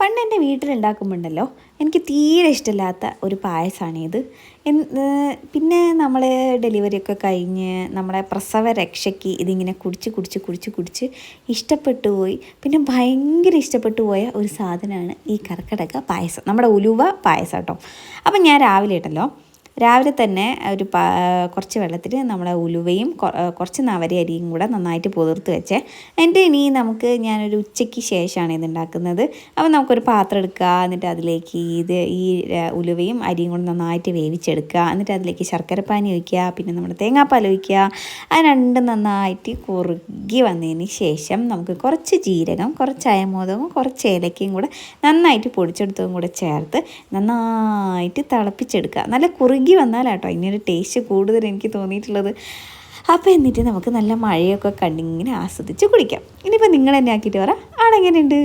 പണ്ട് എന്റെ വീട്ടിലുണ്ടാക്കുമ്പോണ്ടല്ലോ എനിക്ക് തീരെ ഇഷ്ടമില്ലാത്ത ഒരു പായസമാണിത് പിന്നെ നമ്മൾ ഡെലിവറി ഒക്കെ കഴിഞ്ഞ് നമ്മളെ പ്രസവ രക്ഷയ്ക്ക് ഇതിങ്ങനെ കുടിച്ച് കുടിച്ച് കുടിച്ച് കുടിച്ച് ഇഷ്ടപ്പെട്ടു പോയി. പിന്നെ ഭയങ്കര ഇഷ്ടപ്പെട്ടു പോയ ഒരു സാധനമാണ് ഈ കർക്കിടക പായസം. നമ്മുടെ ഉലുവ പായസം കേട്ടോ. അപ്പം ഞാൻ രാവിലെ ഇട്ടല്ലോ. രാവിലെ തന്നെ ഒരു കുറച്ച് വെള്ളത്തിൽ നമ്മളെ ഉലുവയും കുറച്ച് നവരി അരിയും കൂടെ നന്നായിട്ട് പുതിർത്ത് വെച്ച്. എന്റെ ഇനി നമുക്ക് ഞാനൊരു ഉച്ചയ്ക്ക് ശേഷമാണ് ഇത് ഉണ്ടാക്കുന്നത്. അപ്പോൾ നമുക്കൊരു പാത്രം എടുക്കുക എന്നിട്ട് അതിലേക്ക് ഇത് ഈ ഉലുവയും അരിയും കൂടെ നന്നായിട്ട് വേവിച്ചെടുക്കുക എന്നിട്ട് അതിലേക്ക് ശർക്കരപ്പാനി ഒഴിക്കുക പിന്നെ നമ്മുടെ തേങ്ങാപ്പാൽ ഒഴിക്കുക. അത് രണ്ടും നന്നായിട്ട് കുറുകി വന്നതിന് ശേഷം നമുക്ക് കുറച്ച് ജീരകം കുറച്ച് അയമോദകവും കുറച്ച് ഏലക്കയും കൂടെ നന്നായിട്ട് പൊടിച്ചെടുത്തതും കൂടെ ചേർത്ത് നന്നായിട്ട് തിളപ്പിച്ചെടുക്കുക. നല്ല കുറുകി ഒഴുകി വന്നാലാട്ടോ. ഒരു ടേസ്റ്റ് കൂടുതൽ എനിക്ക് തോന്നിയിട്ടുള്ളത്. അപ്പോൾ എന്നിട്ട് നമുക്ക് നല്ല മഴയൊക്കെ കണ്ടിങ്ങനെ ആസ്വദിച്ച് കുടിക്കാം ഇനിയിപ്പോൾ നിങ്ങൾ എന്നെ ആക്കിയിട്ട് പറ. ആളെങ്ങനെയുണ്ട്?